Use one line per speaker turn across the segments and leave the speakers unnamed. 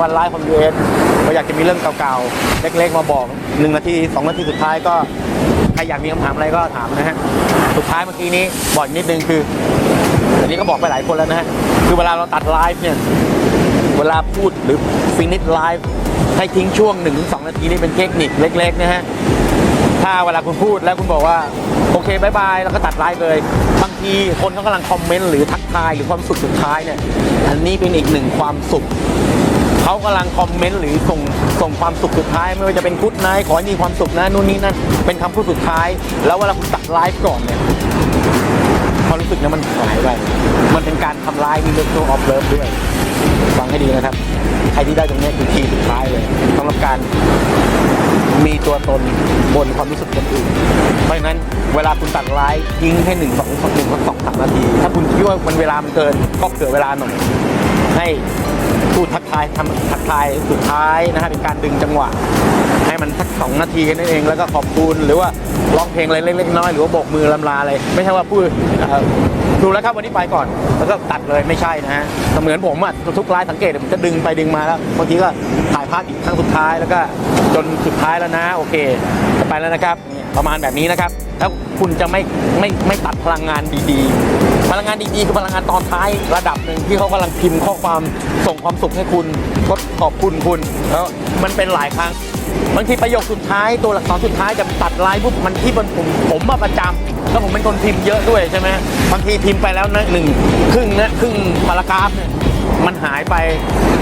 วันไลฟ์ของ US ก็อยากจะมีเรื่องเก่าๆ เล็กๆ มาบอกหนึ่งนาทีสองนาทีสุดท้ายก็ ใครอยากมีคำถามอะไรก็ถามนะฮะ สุดท้ายเมื่อกี้นี้บอกอีกนิดนึงคืออันนี้ก็บอกไปหลายคนแล้วนะฮะ คือเวลาเราตัดไลฟ์เนี่ย เวลาพูดหรือฟินิชไลฟ์ให้ทิ้งช่วง1-2นาทีนี่เป็นเทคนิคเล็กๆนะฮะ ถ้าเวลาคุณพูดแล้วคุณบอกว่าโอเคบายบายแล้วก็ตัดไลฟ์เลย บางทีคนเขากำลังคอมเมนต์หรือทักทายหรือความสุขสุดท้ายเนี่ย อันนี้เป็นอีกหนึ่งความสุข เขากำลังคอมเมนต์หรือส่งส่งความสุขสุดท้าย ไม่ว่าจะเป็นกุ๊ดไนท์ขอให้มีความสุขนะนู่นนี่นั่นเป็นคำพูดสุดท้าย แล้วเวลาคุณตัดไลฟ์ก่อนเนี่ยความรู้สึกนี่ยมันหายไปมันเป็นการทำลายมีเรื่องออฟเลิฟด้วยฟังให้ดีนะครับ ใครที่ได้ตรงนี้คือทีสุดท้ายเลยสำหรับการมีตัวตนบนความรู้สึกคนอื่น เพราะฉะนั้นเวลาคุณตัดไลฟ์ทิ้งแค่หนึ่งสองสองหนึ่งสองสามนาที ถ้าคุณคิดว่ามันเวลามันเกินก็เผื่อเวลาหน่อยให้ พูดทักทายทำทักทายสุดท้ายนะฮะเป็นการดึงจังหวะ ให้มันสักสองนาทีแค่นั่นเองแล้วก็ขอบคุณหรือว่าร้องเพลงอะไรเล็กๆน้อยๆหรือว่าโบกมือลำลาอะไรไม่ใช่ว่าพูดดูแล้วครับวันนี้ไปก่อน แล้วก็ตัดเลยไม่ใช่นะฮะเหมือนผมอะทุกไลฟ์สังเกตผมจะดึงไปดึงมาแล้วบางทีก็ถ่ายภาพอีกครั้งสุดท้ายแล้วก็จนสุดท้ายแล้วนะ โอเคจะไปแล้วนะครับ ประมาณแบบนี้นะครับ ถ้าคุณจะไม่ไม่ไม่ตัดพลังงานดี ๆ พลังงานดีๆคือพลังงานตอนท้ายระดับหนึ่งที่เขากำลังพิมพ์ข้อความส่งความสุขให้คุณก็ขอบคุณคุณแล้วมันเป็นหลายครั้งบางทีประโยคสุดท้ายตัวหลักษรสุดท้ายจะตัดลายปุ๊บมันที่บนผมผมมาประจำแล้วผมเป็นคนพิมพ์เยอะด้วยใช่ไหมบางทีพิมพ์ไปแล้วนะหนึ่งครึ่งนะครึ่งพารากราฟเนี่ยมันหายไป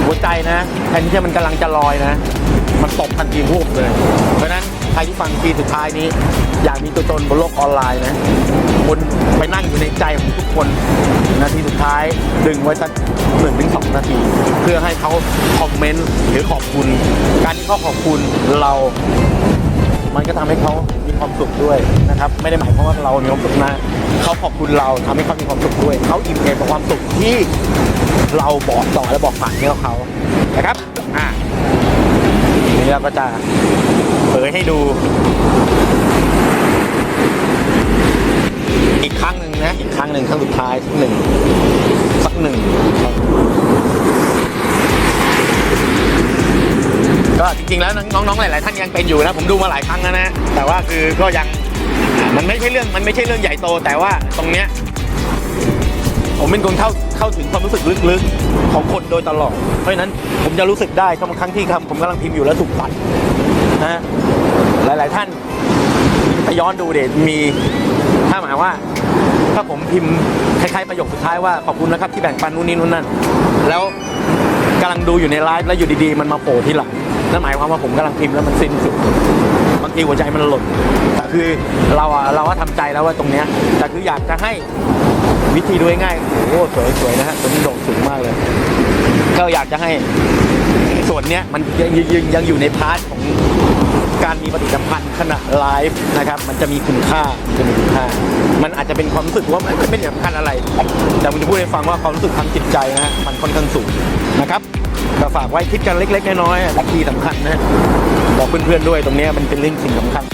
หัวใจนะแทนที่มันกำลังจะลอยนะ มันตกทันทีวูบเลย ใครที่ฟังทีสุดท้ายนี้ อยากมีตัวตนบนโลกออนไลน์นะคุณไปนั่งอยู่ในใจของทุกคนนาทีสุดท้ายดึงไว้สักหนึ่งถึงสองนาที เพื่อให้เขาคอมเมนต์หรือขอบคุณ การที่เขาขอบคุณเรา มันก็ทำให้เขามีความสุขด้วยนะครับ ไม่ได้หมายความว่าเรามีความสุขนะเขาขอบคุณเราทำให้เขามีความสุขด้วย เขาอิ่มเอมกับความสุขที่เราบอกต่อและบอกผ่านให้เขานะครับอะนี้เราก็จะ เผยให้ดู อีกครั้งหนึ่งนะ อีกครั้งหนึ่งครั้งสุดท้ายสักหนึ่งสักหนึ่งก็จริงๆแล้วน้องๆหลายๆท่านยังเป็นอยู่นะ ผมดูมาหลายครั้งแล้วนะ แต่ว่าคือก็ยังมันไม่ใช่เรื่องมันไม่ใช่เรื่องใหญ่โต แต่ว่าตรงเนี้ยผมเป็นคนเข้าเข้าถึงความรู้สึกลึกๆ ของคนโดยตลอด เพราะฉะนั้นผมจะรู้สึกได้ทุกครั้งที่คำผมกำลังพิมพ์อยู่แล้วถูกตัด นะฮะหลาย ๆ ท่านไปย้อนดูเดชมีถ้าหมายว่า ถ้าผมพิมพ์คล้ายๆประโยคสุดท้ายว่าขอบคุณนะครับที่แบ่งปันนู่นนี่นู่นนั่นแล้วกำลังดูอยู่ในไลฟ์แล้วอยู่ดีๆ มันมาโผล่ที่หลังนั่นหมายความว่าผมกำลังพิมพ์แล้วมันสิ้นสุดบางทีหัวใจมันหล่นแต่คือเราอะเราก็ทำใจแล้วว่าตรงเนี้ยแต่คืออยากจะให้วิธีดูง่ายโอ้สวยสวยๆนะฮะตัวนี้โด่งสูงมากเลย ก็อยากจะให้ส่วนเนี้ยมันยังยังยังอยู่ในพาร์ทของการมีปฏิสัมพันธ์ขณะไลฟ์นะครับ มันจะมีคุณค่าจะมีคุณค่า มันอาจจะเป็นความรู้สึกว่ามันไม่ได้สำคัญอะไร แต่ผมจะพูดให้ฟังว่าความรู้สึกทางจิตใจนะฮะมันค่อนข้างสูงนะครับก็ฝากไว้คิดกันเล็ก ๆ น้อยๆและที่สำคัญนะบอกเพื่อนๆด้วยตรงนี้มันเป็นเรื่องสิ่งสำคัญ